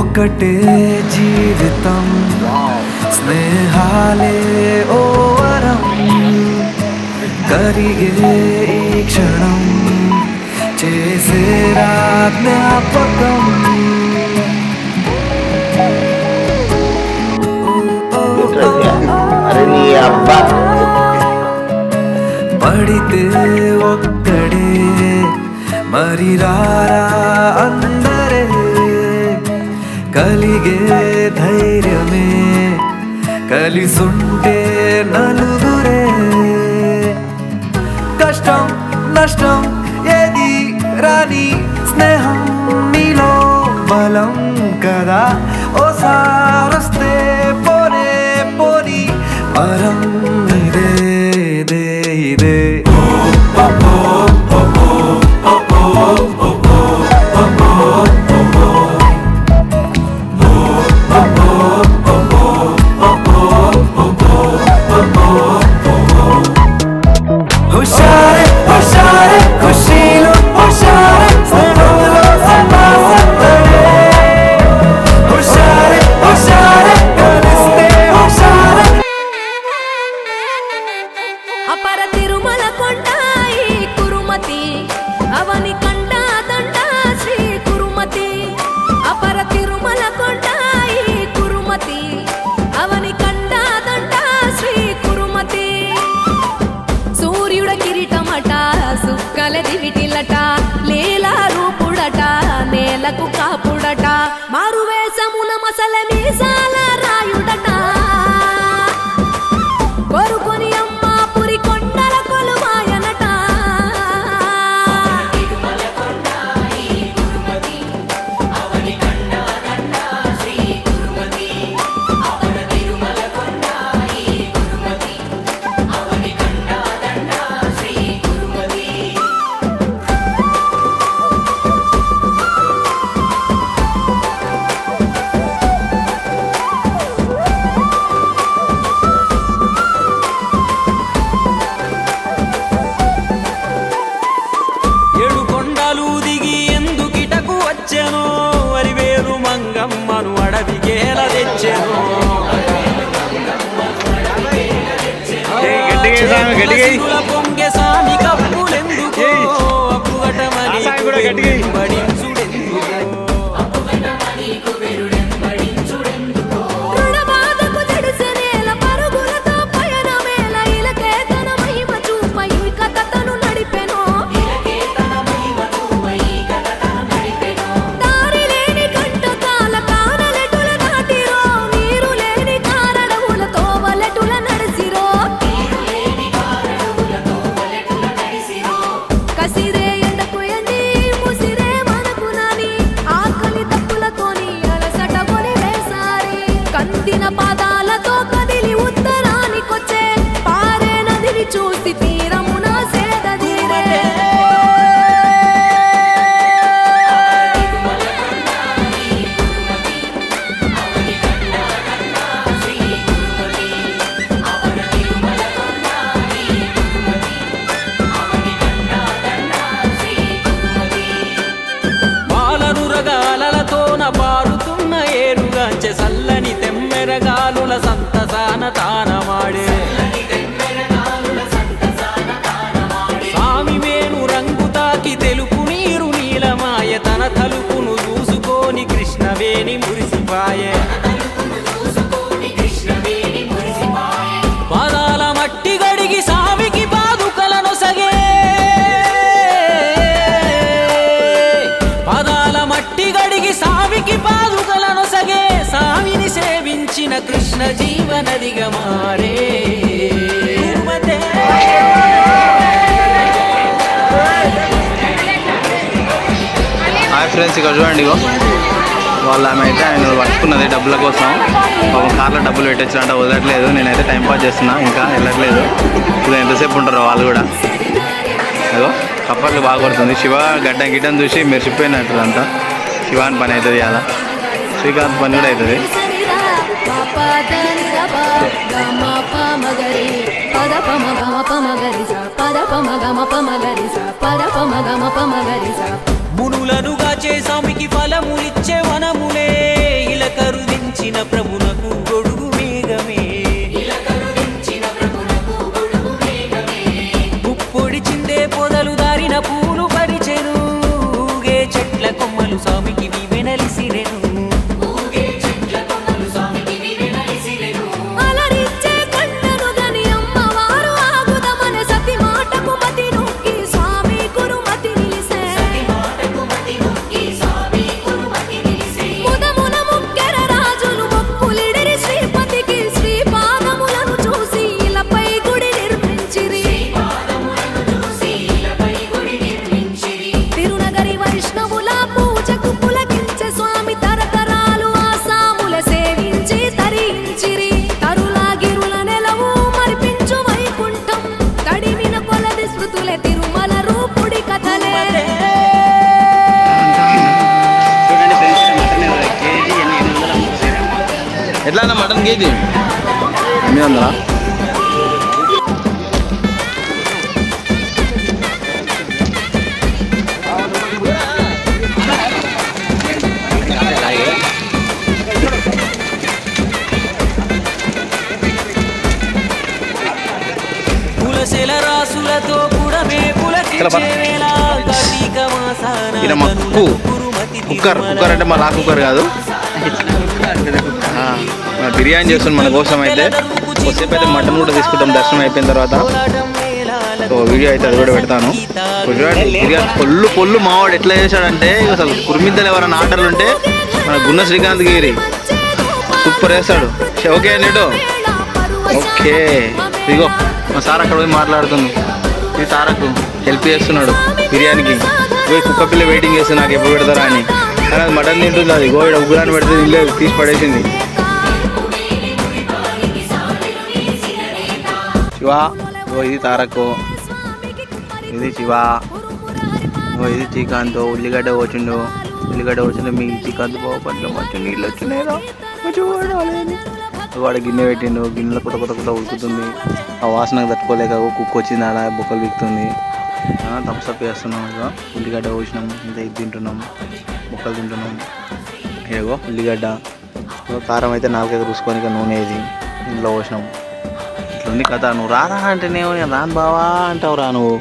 ఒకటే జీవితం స్నేహాలే ఓ వరం కరిగే ఈ క్షణం చేసే జ్ఞాపకం అరే నీ అబ్బా పడితే ఒక్కడే మరి రారా అందరే కలిగే ధైర్యమే కలిసుంటే నలుగురే. కష్టం నష్టం ఏది రాని వచ్చెను వరివేరు మంగమ్మను అడవికేల తెచ్చెను? చూసి తీరమున సేదీరే పాలను రగాలతోన పారుతున్న ఏరుగాంచె సల్లని తెమ్మెరగాలుల సంతసాన తానమాడే. మురిసిపాయే పాదాల మట్టి గడిగి సామికి పాదుకలను సగే. పాదాల మట్టి గడిగి సామికి పాదుకలను సగే. సామిని సేవించిన కృష్ణ జీవనదిగా మారే ఫ్రెండ్స్ ఇక్కడ చూడండి ఇగో. వాళ్ళ ఆమె అయితే ఆయన పట్టుకున్నది డబ్బుల కోసం. పాపం కార్లో డబ్బులు పెట్టొచ్చినట్ట వదలట్లేదు. నేనైతే టైం పాస్ చేస్తున్నా ఇంకా వెళ్ళట్లేదు. ఇప్పుడు ఎంతసేపు ఉంటారో వాళ్ళు కూడా. అదో కప్పట్లు బాగా కొడుతుంది. శివ గడ్డం గిడ్డం చూసి మెరిసిపోయినట్టు అంతా. శివాని పని అవుతుంది అలా శ్రీకాంత్ పని కూడా అవుతుంది. పద పమ గమ పమ గరి పద పమ గమ పమ గరి పద పమ గమ పమ గరి ఎట్లా అన్న మటన్ కేజీ? ఎనిమిది వందలా? మా కుక్కు. కుక్కర్. కుక్కర్ అంటే మా లా కుక్కర్ కాదు. బిర్యానీ చేస్తుంది మన కోసం అయితే కొద్దిసేపు అయితే మటన్ కూడా తీసుకుంటాం. దర్శనం అయిపోయిన తర్వాత. సో వీడియో అయితే అది కూడా పెడతాను. చూడండి బిర్యానీ పొల్లు పొల్లు మావాడు ఎట్లా చేశాడంటే అసలు కురిమిద్దలు ఎవరైనా ఆర్డర్లు ఉంటే మన గున్న శ్రీకాంత్ గిరి సూపర్ వేస్తాడు ఓకే అన్నట్టు ఓకే. ఇదిగో మా సార్ అక్కడ పోయి మాట్లాడుతుంది. ఈ సారకు హెల్ప్ చేస్తున్నాడు బిర్యానీకి. పోయి కుక్క పిల్ల వెయిటింగ్ చేస్తుంది నాకు ఎప్పుడు పెడతారా అని. కానీ అది మటన్ తింటుంది అది గోవిడ ఉగ్గురాన్ని పెడితే తినలేదు తీసి పడేసింది. శివ ఓ ఇది తారకు ఇది శివ ఓ ఇది శ్రీకాంత్ ఉల్లిగడ్డ వచ్చిండు ఉల్లిగడ్డ వచ్చిండు మీ శ్రీకాంత్ బాబు పట్ల మంచి నీళ్ళు వచ్చినాయిరా. మంచిగా వాడు గిన్నె పెట్టిండు గిన్నెలో కొత్త కొత్త కొత్త ఉడుకుతుంది. ఆ వాసనకు తట్టుకోలేక కుక్క వచ్చింది ఆడ బొక్కలు విక్తుంది తమసప్ చేస్తున్నాం ఇక ఉల్లిగడ్డ పోసినాం ఇంత ఇది తింటున్నాం బొక్కలు తింటున్నాం. ఏగో ఉల్లిగడ్డ. కారం అయితే నాలుగైదు రుసుకొని ఇక నూనె ఇది. ఇంట్లో పోసినాం. ఇట్లుంది కదా. నువ్వు రారా అంటేనేమో నేను రాను బావా అంటావు రా నువ్వు.